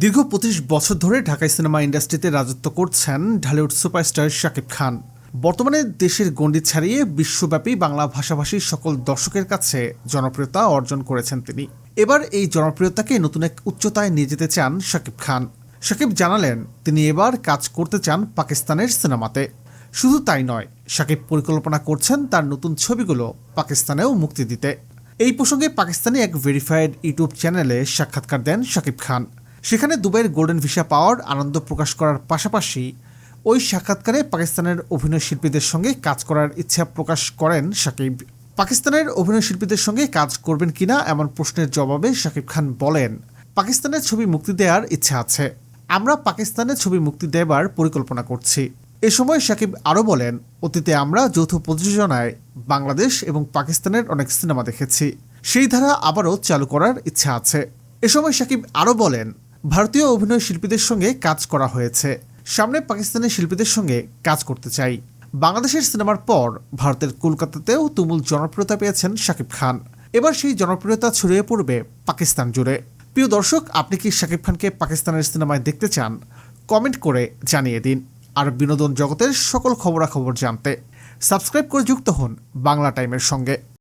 দীর্ঘ পঁচিশ বছর ধরে ঢাকাই সিনেমা ইন্ডাস্ট্রিতে রাজত্ব করছেন ঢালিউড সুপারস্টার শাকিব খান। বর্তমানে দেশের গণ্ডি ছাড়িয়ে বিশ্বব্যাপী বাংলা ভাষাভাষীর সকল দর্শকের কাছে জনপ্রিয়তা অর্জন করেছেন তিনি। এবার এই জনপ্রিয়তাকে নতুন এক উচ্চতায় নিয়ে যেতে চান শাকিব খান। শাকিব জানালেন, তিনি এবার কাজ করতে চান পাকিস্তানের সিনেমাতে। শুধু তাই নয়, শাকিব পরিকল্পনা করছেন তার নতুন ছবিগুলো পাকিস্তানেও মুক্তি দিতে। এই প্রসঙ্গে পাকিস্তানি এক ভেরিফাইড ইউটিউব চ্যানেলে সাক্ষাৎকার দেন শাকিব খান। সেখানে দুবাইয়ের গোল্ডেন ভিসা পাওয়ার আনন্দ প্রকাশ করার পাশাপাশি ওই সাক্ষাৎকারে পাকিস্তানের অভিনয় শিল্পীদের সঙ্গে কাজ করার ইচ্ছা প্রকাশ করেন শাকিব। পাকিস্তানের অভিনয় শিল্পীদের সঙ্গে কাজ করবেন কিনা এমন প্রশ্নের জবাবে শাকিব খান বলেন, পাকিস্তানের ছবি মুক্তি দেওয়ার ইচ্ছা আছে। আমরা পাকিস্তানের ছবি মুক্তি দেবার পরিকল্পনা করছি। এ সময় সাকিব আরও বলেন, অতীতে আমরা যৌথ প্রযোজনায় বাংলাদেশ এবং পাকিস্তানের অনেক সিনেমা দেখেছি। সেই ধারা আবারও চালু করার ইচ্ছা আছে। এ সময় সাকিব আরও বলেন ভারতীয় অভিনয় শিল্পীদের সঙ্গে কাজ করা হয়েছে। সামনে পাকিস্তানের শিল্পীদের সঙ্গে কাজ করতে চাই। বাংলাদেশের সিনেমার পর ভারতের কলকাতাতেও তুমুল জনপ্রিয়তা পেয়েছেন শাকিব খান। এবার সেই জনপ্রিয়তা ছড়িয়ে পড়বে পাকিস্তান জুড়ে। প্রিয় দর্শক, আপনি কি শাকিব খানকে পাকিস্তানের সিনেমায় দেখতে চান? কমেন্ট করে জানিয়ে দিন। আর বিনোদন জগতের সকল খবরাখবর জানতে সাবস্ক্রাইব করে যুক্ত হন বাংলা টাইমের সঙ্গে।